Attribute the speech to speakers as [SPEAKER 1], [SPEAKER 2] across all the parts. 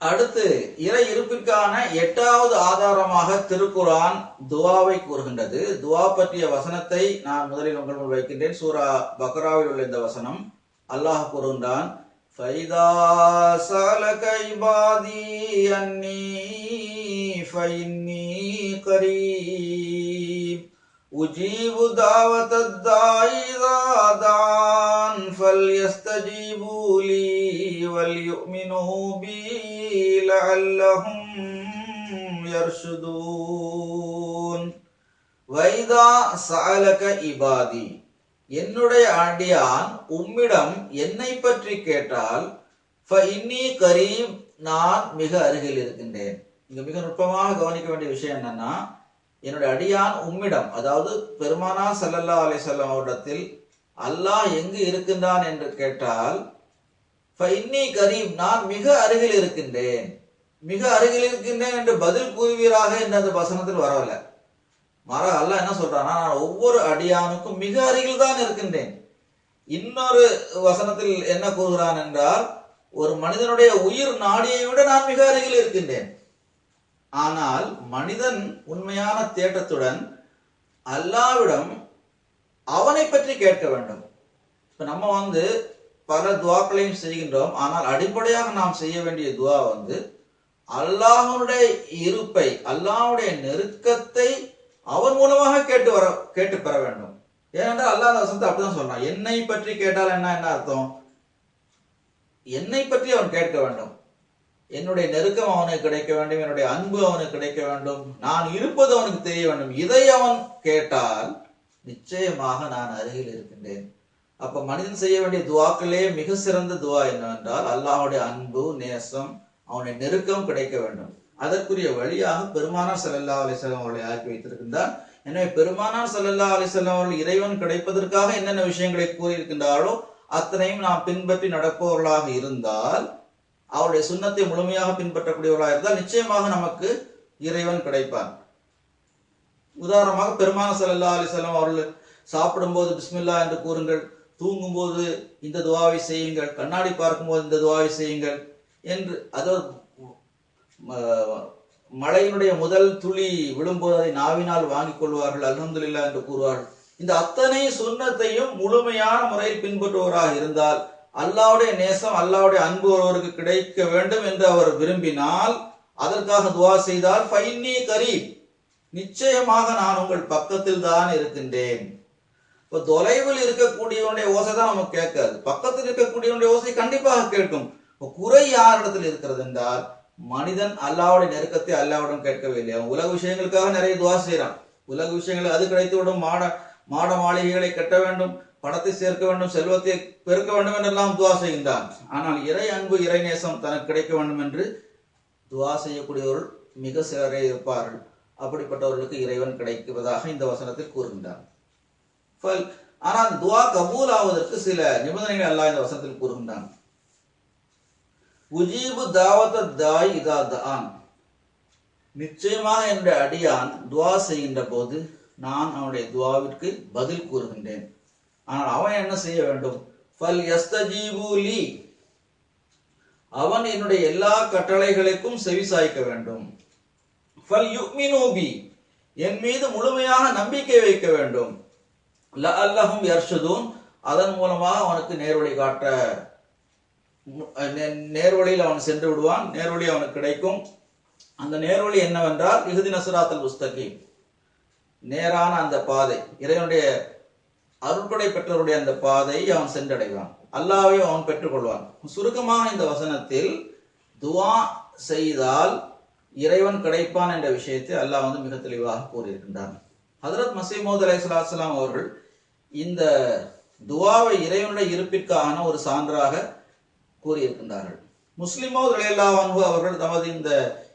[SPEAKER 1] அடுத்து இறை இருப்பிற்கான எட்டாவது ஆதாரமாக திருக்குரான் துவாவை கூறுகின்றது. துவா பற்றிய வசனத்தை நான் முதலில் உங்கள் முன் வைக்கின்றேன். சூரா பக்ராவில் உள்ள இந்த வசனம். அல்லாஹ் கூறுகின்றான் ஃபைதா சலகை பாதி அன்னி ஃபைன்னி கரீப் உஜீபு தாவத் தாயிதா தான் ஃபல்யஸ்தஜீபூலி வல்யுமினூ لَعَلَّهُمْ يَرْشُدُونَ வைதா சஅலக இபாதி என்னுடைய அடியான் உம்மிடம் என்னை பற்றி கேட்டால் இன்னி கரீம் நான் மிக அருகில் இருக்கின்றேன் இங்க மிக நுட்பமாக கவனிக்க வேண்டிய விஷயம் என்னன்னா என்னுடைய அடியான் உம்மிடம் அதாவது பெருமானா சல்லல்லா அலிசல்லாம் அவரிடத்தில் அல்லாஹ் எங்கு இருக்கின்றான் என்று கேட்டால் இன்னி கரீம் நான் மிக அருகில் இருக்கின்றேன். மிக அருகில் இருக்கின்றேன் என்று பதில் கூறுவீராக என்று அந்த வசனத்தில் வரவில்லை. மாறா அல்ல என்ன சொல்றான்னா நான் ஒவ்வொரு அடியானுக்கும் மிக அருகில் தான் இருக்கின்றேன். இன்னொரு வசனத்தில் என்ன கூறுகிறான் என்றால் ஒரு மனிதனுடைய உயிர் நாடியை விட நான் மிக அருகில் இருக்கின்றேன். ஆனால் மனிதன் உண்மையான தேட்டத்துடன் அல்லாவிடம் அவனை பற்றி கேட்க வேண்டும். இப்ப நம்ம வந்து பல துவாக்களையும் செய்கின்றோம். ஆனால் அடிப்படையாக நாம் செய்ய வேண்டிய துவா வந்து அல்லாஹனுடைய இருப்பை அல்லாஹுடைய நெருக்கத்தை அவன் மூலமாக கேட்டு வர கேட்டு பெற வேண்டும். ஏனென்றால் அல்லாஹ் அந்த அப்படிதான் சொல்றான். என்னை பற்றி கேட்டால் என்ன என்ன அர்த்தம்? என்னை பற்றி அவன் கேட்க வேண்டும். என்னுடைய நெருக்கம் அவனுக்கு கிடைக்க வேண்டும் என்னுடைய அன்பு அவனுக்கு கிடைக்க வேண்டும் நான் இருப்பது அவனுக்கு தெரிய வேண்டும். இதை அவன் கேட்டால் நிச்சயமாக நான் அருகில் இருக்கின்றேன். அப்ப மனிதன் செய்ய வேண்டிய துவாக்களே மிக சிறந்த துவா என்னவென்றால் அல்லாஹுடைய அன்பு நேசம் அவனுடைய நெருக்கம் கிடைக்க வேண்டும். அதற்குரிய வழியாக பெருமானார் சல்லல்லா அலிசல்லாம் அவர்களை ஆக்கி வைத்திருக்கின்றார். எனவே பெருமானார் சல்லல்லா அலிசல்லாம் அவர்கள் இறைவன் கிடைப்பதற்காக என்னென்ன விஷயங்களை கூறியிருக்கின்றாரோ அத்தனையும் நாம் பின்பற்றி நடப்பவர்களாக இருந்தால் அவருடைய சுண்ணத்தை முழுமையாக பின்பற்றக்கூடியவர்களாக இருந்தால் நிச்சயமாக நமக்கு இறைவன் கிடைப்பான் உதாரணமாக பெருமான சல்லல்லா அலிசல்லாம் அவர்கள் சாப்பிடும்போது பிஸ்மில்லா என்று கூறுங்கள். தூங்கும்போது இந்த துவாவை செய்யுங்கள் கண்ணாடி பார்க்கும்போது இந்த துவாவை செய்யுங்கள் என்று அதாவது மழையினுடைய முதல் துளி விழும்போது அதை நாவினால் வாங்கிக் கொள்வார்கள் அல்ஹம்துலில்லா என்று கூறுவார்கள். இந்த அத்தனை சுண்ணத்தையும் முழுமையான முறையில் பின்பற்றுவோராக இருந்தால் அல்லாவுடைய நேசம் அல்லாவுடைய அன்பு ஒருவருக்கு கிடைக்க வேண்டும் என்று அவர் விரும்பினால் அதற்காக துவா செய்தால் ஃபைன்னி கரீப் நிச்சயமாக நான் உங்கள் பக்கத்தில் தான் இருக்கின்றேன். இப்போ தொலைவில் இருக்கக்கூடியவனுடைய ஓசை தான் நமக்கு கேட்காது. பக்கத்தில் இருக்கக்கூடியவனுடைய ஓசை கண்டிப்பாக கேட்கும். இப்போ குறை யாரிடத்தில் இருக்கிறது என்றால் மனிதன் அல்லாவுடைய நெருக்கத்தை அல்லாவுடன் கேட்கவில்லை அவன் உலக விஷயங்களுக்காக நிறைய துவா செய்யறான் உலக விஷயங்கள் அது கிடைத்து விடும் மாட மாட மாளிகைகளை கட்ட வேண்டும். பணத்தை சேர்க்க வேண்டும். செல்வத்தை பெருக்க வேண்டும் என்றெல்லாம் துவா செய்கின்றான். ஆனால் இறை அன்பு இறை நேசம் தனக்கு கிடைக்க வேண்டும் என்று துவா செய்யக்கூடியவர்கள் மிக சிலரே இருப்பார்கள். அப்படிப்பட்டவர்களுக்கு இறைவன் கிடைப்பதாக இந்த வசனத்தில் கூறுகின்றான். ஆனால் துவா கபூல் ஆவதற்கு சில நிபந்தனைகள் அல்லாஹ் இந்த வசனத்தில் கூறுகின்றான். உஜீபு தாவத தாய் இதா தான் நிச்சயமாக என்னுடைய அடியான் துவா செய்கின்ற போது நான் அவனுடைய துவாவிற்கு பதில் கூறுகின்றேன். ஆனால் அவன் என்ன செய்ய வேண்டும்? ஃபல் யஸ்தஜீபூலி அவன் என்னுடைய எல்லா கட்டளைகளுக்கும் செவிசாய்க்க வேண்டும். ஃபல் யுக்மினூபி என் மீது முழுமையாக நம்பிக்கை வைக்க வேண்டும். ல அல்லஹும் யர்ஷதூன். அதன் மூலமாக அவனுக்கு நேர்வழி காட்ட நேர்வழியில் அவன் சென்று விடுவான். நேர்வழி அவனுக்கு கிடைக்கும். அந்த நேர்வழி என்னவென்றால் இகுதி நசுராத்தல் புஸ்தகி நேரான அந்த பாதை இறைவனுடைய அருட்படை பெற்றவருடைய அந்த பாதை அவன் சென்றடைவான். அல்லாவை அவன் பெற்றுக்கொள்வான். சுருக்கமாக இந்த வசனத்தில் துவா செய்தால் இறைவன் கிடைப்பான் என்ற விஷயத்தை அல்லாஹ் வந்து மிக தெளிவாக கூறியிருக்கின்றான். ஹதரத் மசீமோத் அலை சலாஹலாம் அவர்கள் இந்த துவாவை இறைவனுடைய இருப்பிற்கான ஒரு சான்றாக கூறியிருக்கின்றார்கள். முஸ்லிமோத் அலையல்லாஹு அவர்கள் தமது இந்த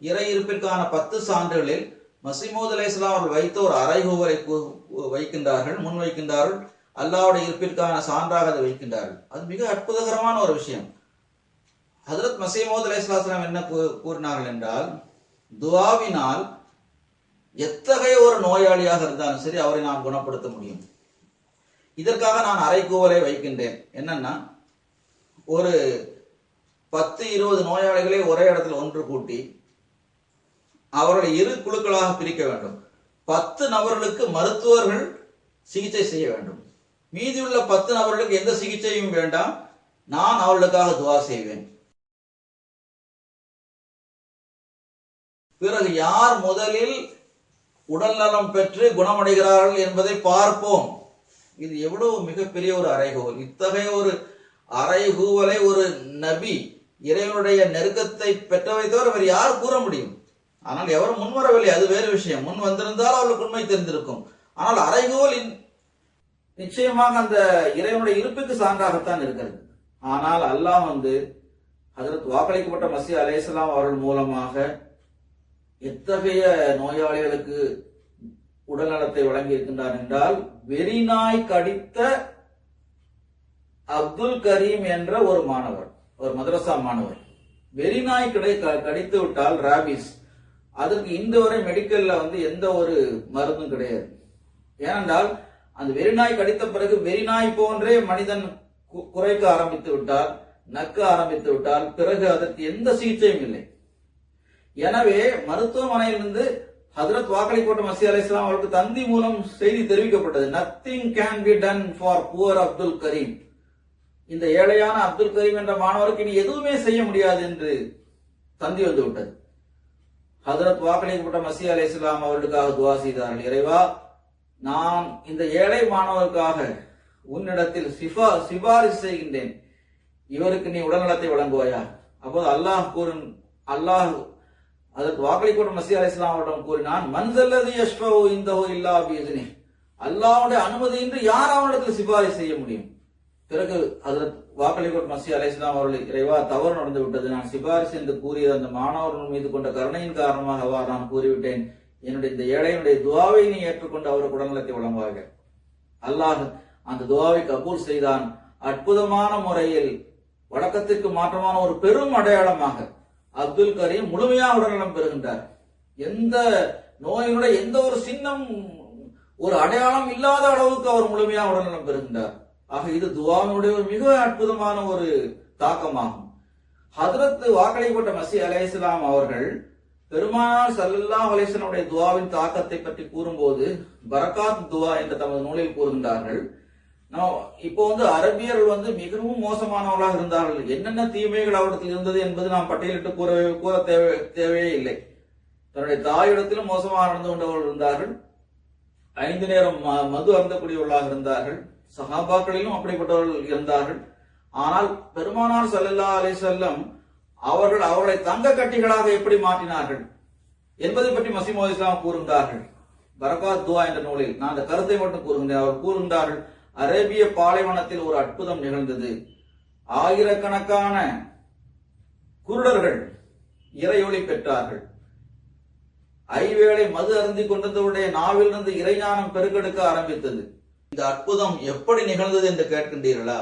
[SPEAKER 1] இறை இருப்பிற்கான பத்து சான்றுகளில் மசீமோத் அலை அவர்கள் வைத்த ஒரு அரைகூவரை வைக்கின்றார்கள் முன் வைக்கின்றார்கள் அல்லாவுடைய இருப்பிற்கான சான்றாக அதை வைக்கின்றார்கள். அது மிக அற்புதகரமான ஒரு விஷயம். ஹதரத் மசீமோத் அலைஹிஸ்லாம் என்ன கூறினார்கள் என்றால் துவாவினால் எத்தகைய ஒரு நோயாளியாக இருந்தாலும் சரி அவரை நாம் குணப்படுத்த முடியும். இதற்காக நான் அரைக்கூவலை வைக்கின்றேன். என்னன்னா ஒரு பத்து இருபது நோயாளிகளை ஒரே இடத்துல ஒன்று கூட்டி அவர்களை இரு குழுக்களாக பிரிக்க வேண்டும். பத்து நபர்களுக்கு மருத்துவர்கள் சிகிச்சை செய்ய வேண்டும். மீதியுள்ள பத்து நபர்களுக்கு எந்த சிகிச்சையும் வேண்டாம். நான் அவர்களுக்காக துவா செய்வேன். பிறகு யார் முதலில் உடல் நலம் பெற்று குணமடைகிறார்கள் என்பதை பார்ப்போம். இது எவ்வளவு மிகப்பெரிய ஒரு அறைகூவல். இத்தகைய ஒரு அறைகூவலை ஒரு நபி இறைவனுடைய நெருக்கத்தை பெற்றவை தவிர வேறு யார் கூற முடியும். ஆனால் எவரும் முன்வரவில்லை அது வேறு விஷயம். முன் வந்திருந்தால் அவர்களுக்கு உண்மை தெரிந்திருக்கும். ஆனால் அறைகூவல் இன்- நிச்சயமாக அந்த இறைவனுடைய இருப்புக்கு சான்றாகத்தான் இருக்கிறது. ஆனால் அல்லாஹ் வந்து அதற்கு வாக்களிக்கப்பட்ட மசி அலைஹிஸ்ஸலாம் அவர்கள் மூலமாக எத்தகைய நோயாளிகளுக்கு உடல்நலத்தை வழங்கி இருக்கின்றார் என்றால் வெறிநாய் கடித்த அப்துல் கரீம் என்ற ஒரு மாணவர் ஒரு மதரசா மாணவர். வெறிநாய் கிடை க- கடித்து விட்டால் ராபிஸ் அதற்கு இந்த வரை மெடிக்கல்ல வந்து எந்த ஒரு மருந்தும் கிடையாது. ஏனென்றால் அந்த வெறிநாய் கடித்த பிறகு வெறிநாய் போன்றே மனிதன் கு- குறைக்க ஆரம்பித்து விட்டால் நக்க ஆரம்பித்து விட்டால் பிறகு அதற்கு எந்த சிகிச்சையும் இல்லை. எனவே மருத்துவமனையிலிருந்து ஹதரத் வாக்களிக்கோட்ட மசி அலி இஸ்லாம் அவருக்கு தந்தி மூலம் செய்தி தெரிவிக்கப்பட்டது. Nothing can be done for poor Abdul Kareem இந்த ஏழையான அப்துல் கரீம் என்ற மாணவருக்கு இனி எதுவுமே செய்ய முடியாது என்று தந்தி வந்து விட்டது. ஹதரத் வாக்களிக்கப்பட்ட மசி அலி இஸ்லாம் அவர்களுக்காக துவா செய்தார்கள். இறைவா நான் இந்த ஏழை மாணவருக்காக உன்னிடத்தில் சிபா சிபாரிசு செய்கின்றேன். இவருக்கு நீ உடல்நலத்தை வழங்குவாயா அப்போது அல்லாஹ் கூறும் அல்லாஹ் அதற்கு வாக்களிக்கூட மசி அலி இஸ்லாம் அவரிடம் கூறினான் மன்சல்லது யஷ்பவு இந்த இல்லா பீதினி அல்லாவுடைய அனுமதியின்றி யார் அவனிடத்தில் சிபாரிசு செய்ய முடியும்? பிறகு அதற்கு வாக்களிக்கோட் மசி அலி இஸ்லாம் அவர்கள் இறைவா தவறு நடந்து விட்டது. நான் சிபாரிசு என்று கூறிய அந்த மாணவர்கள் மீது கொண்ட கருணையின் காரணமாக நான் கூறிவிட்டேன். என்னுடைய இந்த ஏழையினுடைய துவாவை நீ ஏற்றுக்கொண்டு அவருக்கு உடல்நலத்தை வழங்குவாங்க அல்லாஹ் அந்த துவாவை கபூல் செய்தான். அற்புதமான முறையில் வழக்கத்திற்கு மாற்றமான ஒரு பெரும் அடையாளமாக அப்துல் கரீம் முழுமையாக உடல்நலம் பெறுகின்றார். எந்த நோயினுடைய எந்த ஒரு சின்னம் ஒரு அடையாளம் இல்லாத அளவுக்கு அவர் முழுமையாக உடல்நலம் பெறுகின்றார். ஆக இது துவாவினுடைய ஒரு மிக அற்புதமான ஒரு தாக்கமாகும். ஹதரத் வாக்களிக்கப்பட்ட மசி அலைஹிஸ்ஸலாம் அவர்கள் பெருமானார் சல்லல்லா அலேசனுடைய துவாவின் தாக்கத்தை பற்றி கூறும்போது பரகாத் துவா என்ற தமது நூலில் கூறுகின்றார்கள். இப்போ வந்து அரபியர்கள் வந்து மிகவும் மோசமானவர்களாக இருந்தார்கள். என்னென்ன தீமைகள் அவரிடத்தில் இருந்தது என்பது நாம் பட்டியலிட்டு கூற கூற தேவை தேவையே இல்லை. தன்னுடைய தாயிடத்திலும் மோசமாக நடந்து கொண்டவர்கள் இருந்தார்கள். ஐந்து நேரம் ம- மது அருந்தக்கூடியவர்களாக இருந்தார்கள். சஹாபாக்களிலும் அப்படிப்பட்டவர்கள் இருந்தார்கள். ஆனால் பெருமானார் ஸல்லல்லாஹு அலி செல்லம் அவர்கள் அவர்களை தங்க கட்டிகளாக எப்படி மாற்றினார்கள் என்பதை பற்றி மசிமோ இஸ்லாம் கூறுகின்றார்கள். பரகாத் துவா என்ற நூலில் நான் அந்த கருத்தை மட்டும் கூறுகின்றேன். அவர் கூறுகின்றார்கள் அரேபிய பாலைவனத்தில் ஒரு அற்புதம் நிகழ்ந்தது. ஆயிரக்கணக்கான குருடர்கள் இறையொளி பெற்றார்கள். ஐவேளை மது அருந்திக் கொண்டவருடைய நாவிலிருந்து இறைஞானம் பெருக்கெடுக்க ஆரம்பித்தது. இந்த அற்புதம் எப்படி நிகழ்ந்தது என்று கேட்கின்றீர்களா?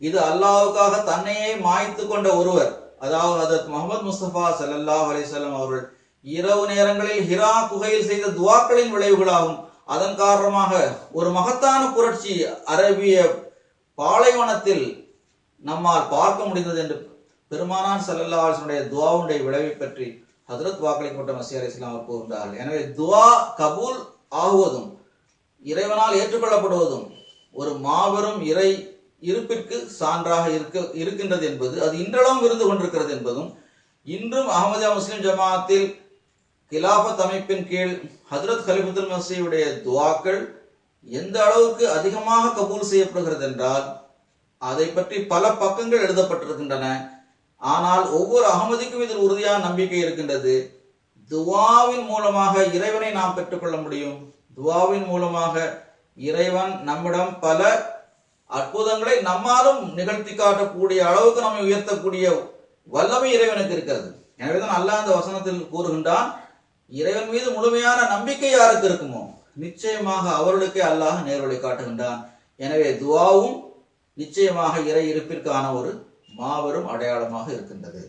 [SPEAKER 1] இது அல்லாவுக்காக தன்னையே மாய்த்து கொண்ட ஒருவர் அதாவது ஹதரத் முகமது முஸ்தபா ஸல்லல்லாஹு அலிசல்லாம் அவர்கள் இரவு நேரங்களில் ஹிரா குகையில் செய்த துவாக்களின் விளைவுகளாகும். அதன் காரணமாக ஒரு மகத்தான புரட்சி அரேபிய பாலைவனத்தில் நம்மால் பார்க்க முடிந்தது என்று பெருமானான் ஸல்லல்லாஹு அலைஹி துவாவுடைய விளைவை பற்றி ஹஜரத் வாக்களிக்கப்பட்ட மசி அலி இஸ்லாம் அவர் கூறுகிறார்கள். எனவே துவா கபூல் ஆகுவதும் இறைவனால் ஏற்றுக்கொள்ளப்படுவதும் ஒரு மாபெரும் இறை இருப்பிற்கு சான்றாக இருக்க இருக்கின்றது என்பது அது இன்றளவும் இருந்து கொண்டிருக்கிறது என்பதும் இன்றும் அகமதியா முஸ்லிம் ஜமாத்தில் கிலாபத் அமைப்பின் கீழ் ஹதரத் கலிபுத்துல் மசீவுடைய துவாக்கள் எந்த அளவுக்கு அதிகமாக கபூல் செய்யப்படுகிறது என்றால் அதை பற்றி பல பக்கங்கள் எழுதப்பட்டிருக்கின்றன. ஆனால் ஒவ்வொரு அகமதிக்கும் இதில் உறுதியான நம்பிக்கை இருக்கின்றது. துவாவின் மூலமாக இறைவனை நாம் பெற்றுக்கொள்ள முடியும். துவாவின் மூலமாக இறைவன் நம்மிடம் பல அற்புதங்களை நம்மாலும் நிகழ்த்தி காட்டக்கூடிய அளவுக்கு நம்மை உயர்த்தக்கூடிய வல்லமை இறைவனுக்கு இருக்கிறது. எனவேதான் அல்லாஹ் அந்த வசனத்தில் கூறுகின்றான் இறைவன் மீது முழுமையான நம்பிக்கை யாருக்கு இருக்குமோ நிச்சயமாக அவர்களுக்கே அல்லாஹ் நேர்வழி காட்டுகின்றான். எனவே துவாவும் நிச்சயமாக இறை இருப்பிற்கான ஒரு மாபெரும் அடையாளமாக இருக்கின்றது.